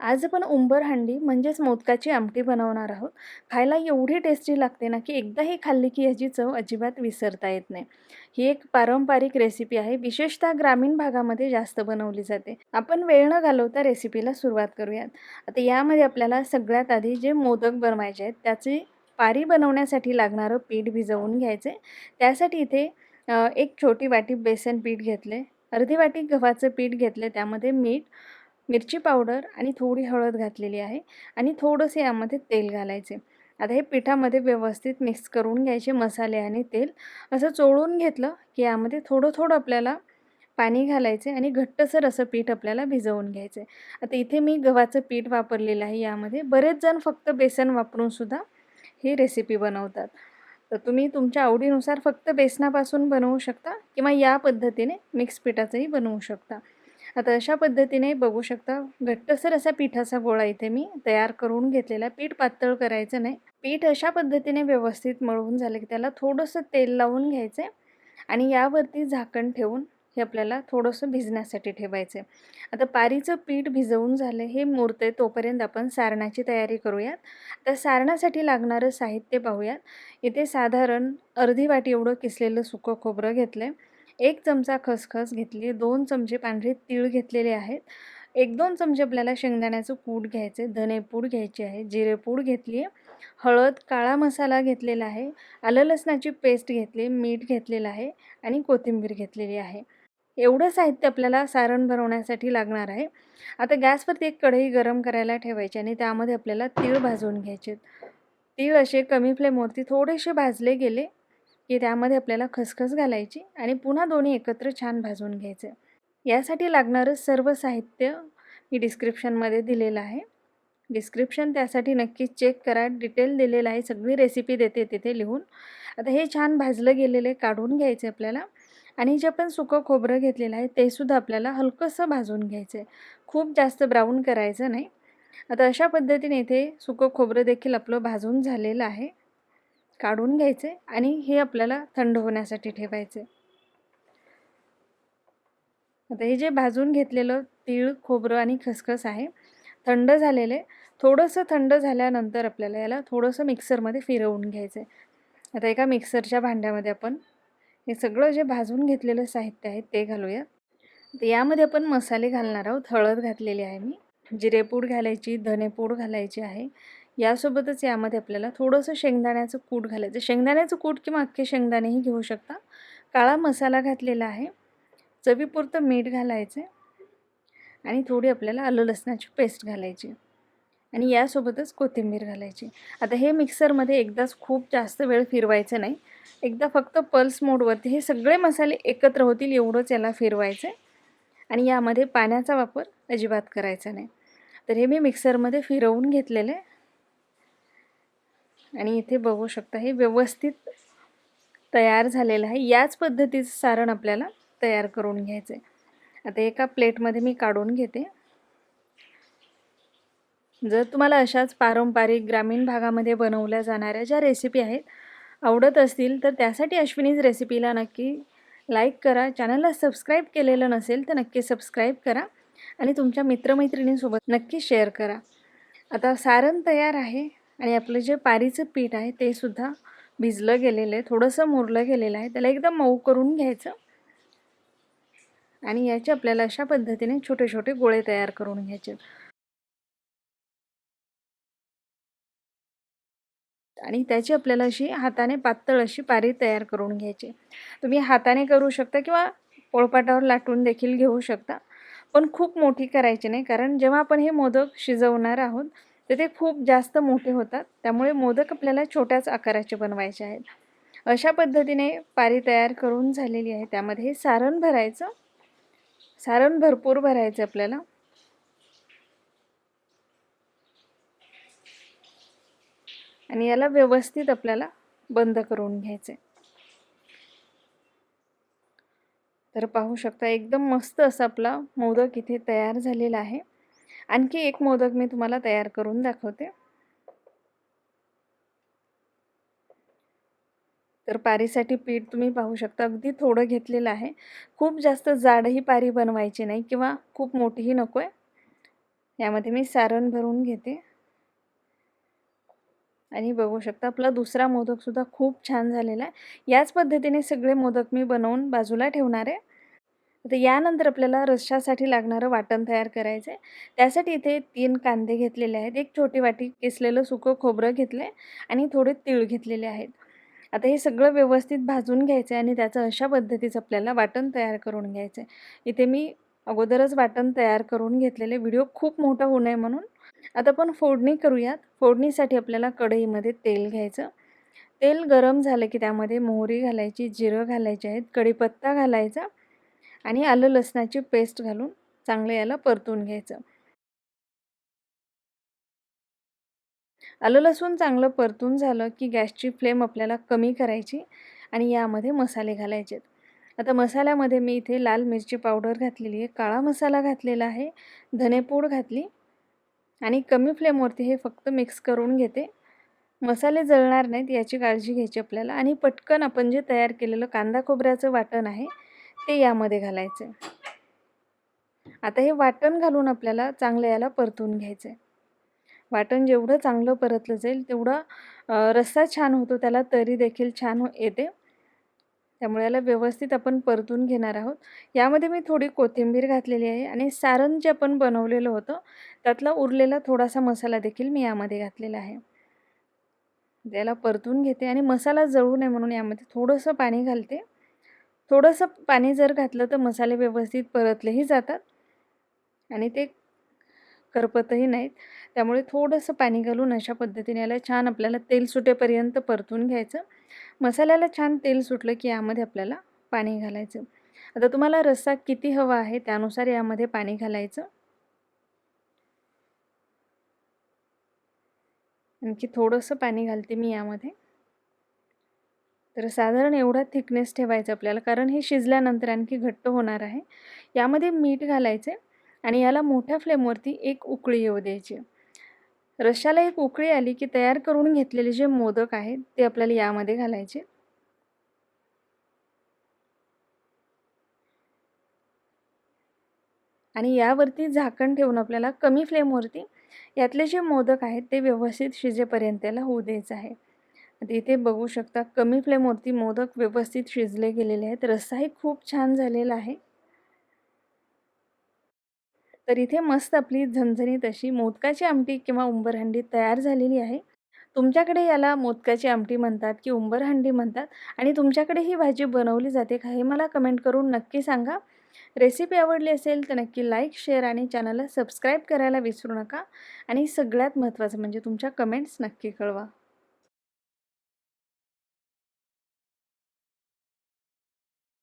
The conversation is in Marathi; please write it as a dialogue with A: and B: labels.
A: आज आपण उंबर हंडी म्हणजेच मोदकाची आमटी बनवणार आहोत. खायला एवढी टेस्टी लागते ना की एकदा ही खाल्ली की ह्याची चव अजिबात विसरता येत नाही. ही एक पारंपरिक रेसिपी आहे. विशेषतः ग्रामीण भागामध्ये जास्त बनवली जाते. आपण वेळ न घालवता रेसिपीला सुरुवात करूयात. आता यामध्ये आपल्याला सगळ्यात आधी जे मोदक बनवायचे आहेत त्याची पारी बनवण्यासाठी लागणारं पीठ भिजवून घ्यायचे. त्यासाठी इथे एक छोटी वाटी बेसन पीठ घेतले. अर्धी वाटी गव्हाचं पीठ घेतले. त्यामध्ये मीठ मिरची पावडर आणि थोडी हळद घातलेली आहे आणि थोडंसं यामध्ये तेल घालायचे. आता हे पिठामध्ये व्यवस्थित मिक्स करून घ्यायचे मसाले आणि तेल. असं चोळून घेतलं की यामध्ये थोडं थोडं आपल्याला पाणी घालायचे आणि घट्टसर असं पीठ आपल्याला भिजवून घ्यायचे. आता इथे मी गव्हाचं पीठ वापरलेलं आहे यामध्ये. बरेच जण फक्त बेसन वापरूनसुद्धा ही रेसिपी बनवतात. तर तुम्ही तुमच्या आवडीनुसार फक्त बेसनापासून बनवू शकता किंवा या पद्धतीने मिक्स पिठाचंही बनवू शकता. आता अशा पद्धतीने बघू शकता घट्टसर असा पिठाचा गोळा इथे मी तयार करून घेतलेला पीठ पातळ करायचं नाही. पीठ अशा पद्धतीने व्यवस्थित मळवून झालं की त्याला थोडंसं तेल लावून घ्यायचं आहे आणि यावरती झाकण ठेवून हे आपल्याला थोडंसं भिजण्यासाठी ठेवायचं आहे आता पारीचं पीठ भिजवून झालं हे मुरते तोपर्यंत आपण सारणाची तयारी करूयात. तर सारणासाठी लागणारं साहित्य पाहूयात. इथे साधारण अर्धी वाटी एवढं किसलेलं सुकं खोबरं घेतलं आहे एक चमचा खसखस घेतली आहे दोन चमचे पांढरे तीळ घेतलेले आहेत. एक दोन चमचे आपल्याला शेंगदाण्याचं कूट घ्यायचे धनेपूड घ्यायची आहे जिरेपूड घेतली आहे हळद काळा मसाला घेतलेला आहे आलं लसणाची पेस्ट घेतली मीठ घेतलेलं आहे आणि कोथिंबीर घेतलेली आहे. एवढं साहित्य आपल्याला सारण भरवण्यासाठी लागणार आहे. आता गॅसवरती एक कढई गरम करायला ठेवायची आणि त्यामध्ये आपल्याला तीळ भाजून घ्यायचे तीळ असे कमी फ्लेमवरती थोडेसे भाजले गेले की त्यामध्ये आपल्याला खसखस घालायची आणि पुन्हा दोन्ही एकत्र छान भाजून घ्यायचे. यासाठी लागणारं सर्व साहित्य मी डिस्क्रिप्शनमध्ये दिलेलं आहे. डिस्क्रिप्शन त्यासाठी नक्कीच चेक करा. डिटेल दिलेलं आहे. सगळी रेसिपी देते तिथे लिहून. आता हे छान भाजलं गेलेले काढून घ्यायचे आपल्याला. आणि जे आपण सुकं खोबरं घेतलेलं आहे तेसुद्धा आपल्याला हलकंसं भाजून घ्यायचं आहे खूप जास्त ब्राऊन करायचं नाही. आता अशा पद्धतीने इथे सुकं खोबरं देखील आपलं भाजून झालेलं आहे. काढून घ्यायचे आणि हे आपल्याला थंड होण्यासाठी ठेवायचे. आता हे जे भाजून घेतलेलं तीळ खोबरं आणि खसखस आहे थंड झालेले थोडंसं थंड झाल्यानंतर आपल्याला याला थोडंसं मिक्सरमध्ये फिरवून घ्यायचं. आहे आता एका मिक्सरच्या भांड्यामध्ये आपण हे सगळं जे भाजून घेतलेलं साहित्य आहे ते घालूया. तर यामध्ये आपण मसाले घालणार आहोत. हळद घातलेली आहे मी. जिरेपूड घालायची धनेपूड घालायची आहे. यासोबतच यामध्ये आपल्याला थोडंसं शेंगदाण्याचं कूट घालायचं. शेंगदाण्याचं कूट किंवा अख्खे शेंगदाणेही घेऊ शकता. काळा मसाला घातलेला आहे. चवीपुरतं मीठ घालायचे आणि थोडी आपल्याला आलं लसणाची पेस्ट घालायची. आणि यासोबतच कोथिंबीर घालायची. आता हे मिक्सरमध्ये एकदाच खूप जास्त वेळ फिरवायचं नाही. एकदा फक्त पल्स मोडवरती हे सगळे मसाले एकत्र होतील एवढंच याला फिरवायचं आहे आणि यामध्ये पाण्याचा वापर अजिबात करायचा नाही. तर हे मी मिक्सरमध्ये फिरवून घेतलेलं आहे. आणि इथे बघू शकता हे व्यवस्थित तयार झालेलं आहे. याच पद्धतीचं सारण आपल्याला तयार करून घ्यायचं आहे आता एका प्लेटमध्ये मी काढून घेते. जर तुम्हाला अशाच पारंपरिक ग्रामीण भागामध्ये बनवल्या जाणाऱ्या ज्या रेसिपी आहेत आवडत असतील तर त्यासाठी अश्विनीज रेसिपीला नक्की लाईक करा. चॅनलला सबस्क्राईब केलेलं नसेल तर नक्की सबस्क्राईब करा आणि तुमच्या मित्रमैत्रिणींसोबत नक्की शेअर करा. आता सारण तयार आहे. आणि आपलं जे पारीचं पीठ आहे ते सुद्धा भिजलं गेलेलं आहे थोडंसं मुरलं गेलेलं आहे. त्याला एकदम मऊ करून घ्यायचं. आणि याचे आपल्याला अशा पद्धतीने छोटे छोटे गोळे तयार करून घ्यायचे. आणि त्याची आपल्याला अशी हाताने पातळ अशी पारी तयार करून घ्यायची. तुम्ही हाताने करू शकता किंवा पोळपाटावर लाटून देखील घेऊ शकता. पण खूप मोठी करायची नाही कारण जेव्हा आपण हे मोदक शिजवणार आहोत तर ते खूप जास्त मोठे होतात. त्यामुळे मोदक आपल्याला छोट्याच आकाराचे बनवायचे आहेत. अशा पद्धतीने पारी तयार करून झालेली आहे. त्यामध्ये हे सारण भरायचं. सारण भरपूर भरायचं आपल्याला. आणि याला व्यवस्थित आपल्याला बंद करून घ्यायचे. तर पाहू शकता एकदम मस्त असा आपला मोदक इथे तयार झालेला आहे. आणखी एक मोदक मी तुम्हाला तयार करून दाखवते. तर पारीसाठी पीठ तुम्ही पाहू शकता अगदी थोडं घेतलेलं आहे. खूप जास्त जाडही पारी बनवायची नाही किंवा खूप मोठीही नको आहे यामध्ये मी सारण भरून घेते. आणि बघू शकता आपला दुसरा मोदकसुद्धा खूप छान झालेला आहे. याच पद्धतीने सगळे मोदक मी बनवून बाजूला ठेवणार आहे. आता यानंतर आपल्याला रश्शासाठी लागणारं वाटण तयार करायचं आहे त्यासाठी इथे तीन कांदे घेतलेले आहेत. एक छोटी वाटी केसलेलं सुकं खोबरं घेतलं आहे आणि थोडे तीळ घेतलेले आहेत. आता हे सगळं व्यवस्थित भाजून घ्यायचं आहे आणि त्याचं अशा पद्धतीचं आपल्याला वाटण तयार करून घ्यायचं आहे इथे मी अगोदरच वाटण तयार करून घेतलेले. व्हिडिओ खूप मोठा होऊ नये म्हणून. आता आपण फोडणी करूयात. फोडणीसाठी आपल्याला कढईमध्ये तेल घ्यायचं. तेल गरम झालं की त्यामध्ये मोहरी घालायची जिरं घालायचे आहेत कढीपत्ता घालायचा आणि आलं लसणाची पेस्ट घालून चांगलं याला परतून घ्यायचं. आलं लसूण चांगलं परतून झालं की गॅसची फ्लेम आपल्याला कमी करायची आणि यामध्ये मसाले घालायचे. आता मसाल्यामध्ये मी इथे लाल मिरची पावडर घातलेली आहे काळा मसाला घातलेला आहे धनेपूड घातली आणि कमी फ्लेमवरती हे फक्त मिक्स करून घेते. मसाले जळणार नाहीत याची काळजी घ्यायची आपल्याला आणि पटकन आपण जे तयार केलेलं कांदा खोबऱ्याचं वाटण आहे ते यामध्ये घालायचे. आता हे वाटण घालून आपल्याला चांगलं याला परतून घ्यायचं आहे वाटण जेवढं चांगलं परतलं जाईल तेवढं रस्सा छान होतो त्याला तरी देखील छान येते. त्यामुळे याला व्यवस्थित आपण परतून घेणार आहोत. यामध्ये मी थोडी कोथिंबीर घातलेली आहे आणि सारण जे आपण बनवलेलं होतं त्यातला उरलेला थोडासा मसाला देखील मी यामध्ये घातलेला आहे. त्याला परतून घेते आणि मसाला जळू नये म्हणून यामध्ये थोडंसं पाणी घालते. थोडंसं पाणी जर घातलं तर मसाले व्यवस्थित परतलेही जातात. आणि ते करपतही नाहीत. त्यामुळे थोडंसं पाणी घालून अशा पद्धतीने याला छान आपल्याला तेल सुटेपर्यंत परतून घ्यायचं. मसाल्याला छान तेल सुटलं की यामध्ये आपल्याला पाणी घालायचं. आता तुम्हाला रस्सा किती हवा आहे त्यानुसार यामध्ये पाणी घालायचं. आणखी थोडंसं पाणी घालते मी यामध्ये. तर साधारण एवढा थिकनेस ठेवायचा आपल्याला कारण हे शिजल्यानंतर आणखी घट्ट होणार आहे. यामध्ये मीठ घालायचे आणि याला मोठ्या फ्लेमवरती एक उकळी येऊ द्यायची. रश्याला एक उकळी आली की तयार करून घेतलेले जे मोदक आहेत ते आपल्याला यामध्ये घालायचे. आणि यावरती झाकण ठेवून आपल्याला कमी फ्लेमवरती यातले जे मोदक आहेत ते व्यवस्थित शिजेपर्यंत त्याला होऊ द्यायचं आहे. इथे बघू शकता कमी फ्लेमवरती मोदक व्यवस्थित शिजले गेलेले आहेत. रस्साही खूप छान झालेला आहे. तर इथे मस्त आपली झणझणीत अशी मोदकाची आमटी किंवा उंबरहंडी तयार झालेली आहे. तुमच्याकडे याला मोदकाची आमटी म्हणतात की उंबरहंडी म्हणतात आणि तुमच्याकडे ही भाजी बनवली जाते का हे मला कमेंट करून नक्की सांगा. रेसिपी आवडली असेल तर नक्की लाईक शेअर आणि चॅनलला सबस्क्राईब करायला विसरू नका. आणि सगळ्यात महत्त्वाचं म्हणजे तुमच्या कमेंट्स नक्की कळवा.